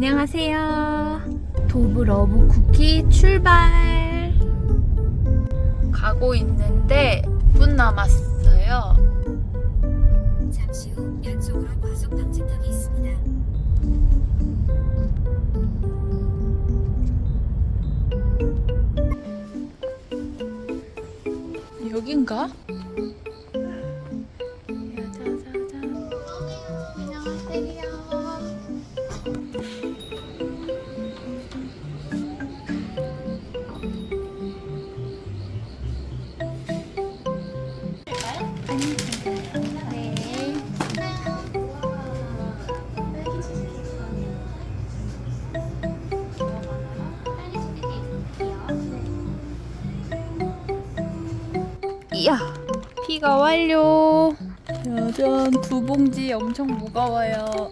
가자. 도브 러브 쿠키 출발. 가고 있는데 10분 남았어요. 잠시 후 연속으로 과속 방지턱이 있습니다. 여긴가? 이야 피가 완료. 짜잔 두 봉지 엄청 무거워요.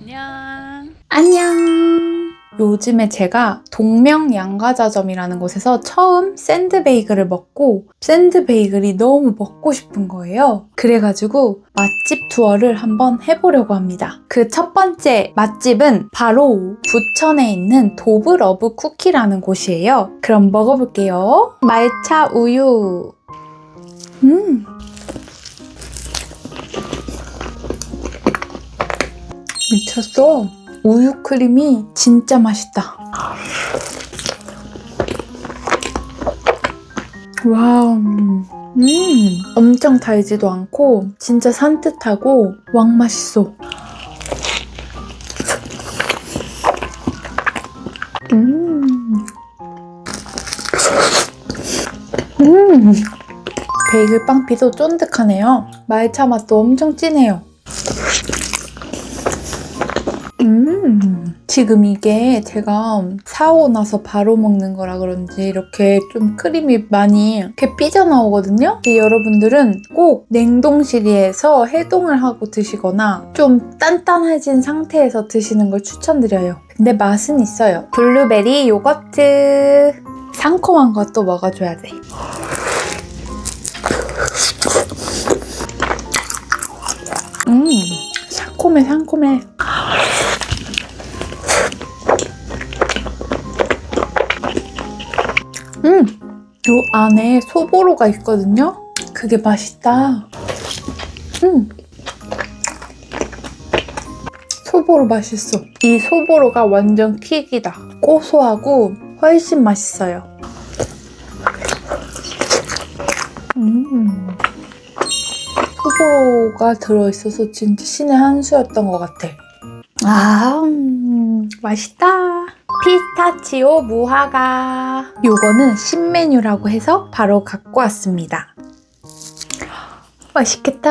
안녕. 안녕 요즘에 제가 동명 양과자점이라는 곳에서 처음 샌드베이글을 먹고 샌드베이글이 너무 먹고 싶은 거예요. 그래가지고 맛집 투어를 한번 해보려고 합니다. 그 첫 번째 맛집은 바로 부천에 있는 도브러브 쿠키라는 곳이에요. 그럼 먹어볼게요. 말차 우유. 음. 미쳤어. 우유 크림이 진짜 맛있다. 와우. 음, 엄청 달지도 않고 진짜 산뜻하고 왕 맛있어. 음. 음. 베이글 빵피도 쫀득하네요. 말차 맛도 엄청 진해요. 음, 지금 이게 제가 사오고 나서 바로 먹는 거라 그런지 이렇게 좀 크림이 많이 이렇게 삐져나오거든요? 여러분들은 꼭 냉동실에서 해동을 하고 드시거나 좀 단단해진 상태에서 드시는 걸 추천드려요. 근데 맛은 있어요. 블루베리 요거트. 상콤한 것도 먹어줘야 돼. 음, 상콤해, 상콤해. 음! 요 안에 소보로가 있거든요? 그게 맛있다. 음! 소보로 맛있어. 이 소보로가 완전 킥이다. 고소하고 훨씬 맛있어요. 음. 소보로가 들어있어서 진짜 신의 한 수였던 것 같아. 아, 음, 맛있다. 피스타치오 무화과. 요거는 신메뉴라고 해서 바로 갖고 왔습니다. 맛있겠다.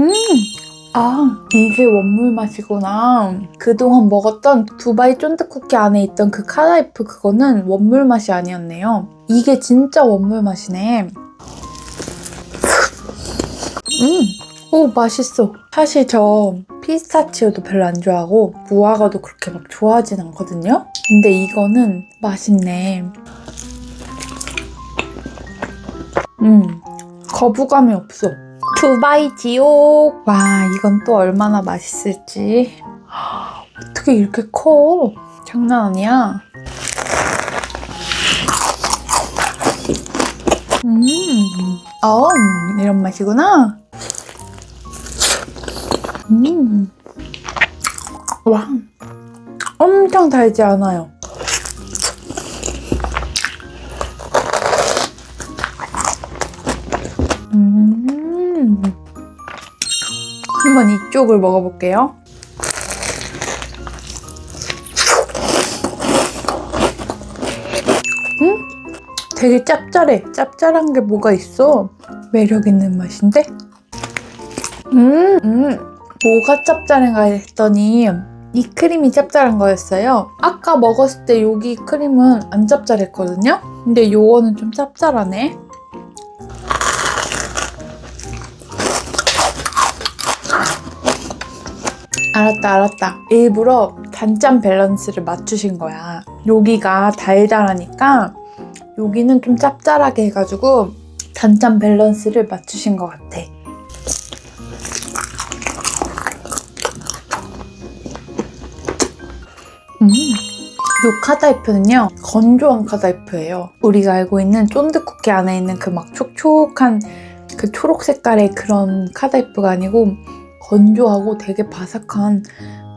음! 아, 이게 원물 맛이구나. 그동안 먹었던 두바이 쫀득 쿠키 안에 있던 그 카라이프 그거는 원물 맛이 아니었네요. 이게 진짜 원물 맛이네. 음! 오, 맛있어. 사실 저 피스타치오도 별로 안 좋아하고 무화과도 그렇게 막 좋아하진 않거든요? 근데 이거는 맛있네. 음, 거부감이 없어. 두바이 지옥. 와, 이건 또 얼마나 맛있을지. 어떻게 이렇게 커? 장난 아니야. 음, 어, 이런 맛이구나. 음. 와. 엄청 달지 않아요. 음. 한번 이쪽을 먹어볼게요. 음? 되게 짭짤해. 짭짤한 게 뭐가 있어? 매력 있는 맛인데? 음, 음. 뭐가 짭짤한가 했더니 이 크림이 짭짤한 거였어요. 아까 먹었을 때 여기 크림은 안 짭짤했거든요? 근데 요거는 좀 짭짤하네. 알았다, 알았다. 일부러 단짠 밸런스를 맞추신 거야. 여기가 달달하니까 여기는 좀 짭짤하게 해가지고 단짠 밸런스를 맞추신 것 같아. 카다이프는요 건조한 카다이프예요. 우리가 알고 있는 쫀득 쿠키 안에 있는 그 막 촉촉한 그 초록 색깔의 그런 카다이프가 아니고 건조하고 되게 바삭한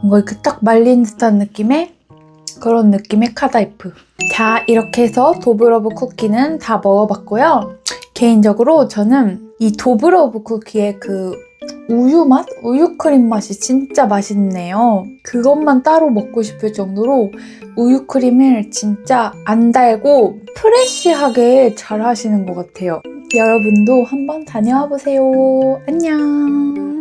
뭔가 이렇게 딱 말린 듯한 느낌의 그런 느낌의 카다이프. 자 이렇게 해서 도브러브 쿠키는 다 먹어봤고요. 개인적으로 저는 이 도브러브 쿠키의 그 우유 맛? 우유 크림 맛이 진짜 맛있네요. 그것만 따로 먹고 싶을 정도로 우유 크림을 진짜 안 달고 프레쉬하게 잘 하시는 것 같아요. 여러분도 한번 다녀와 보세요. 안녕.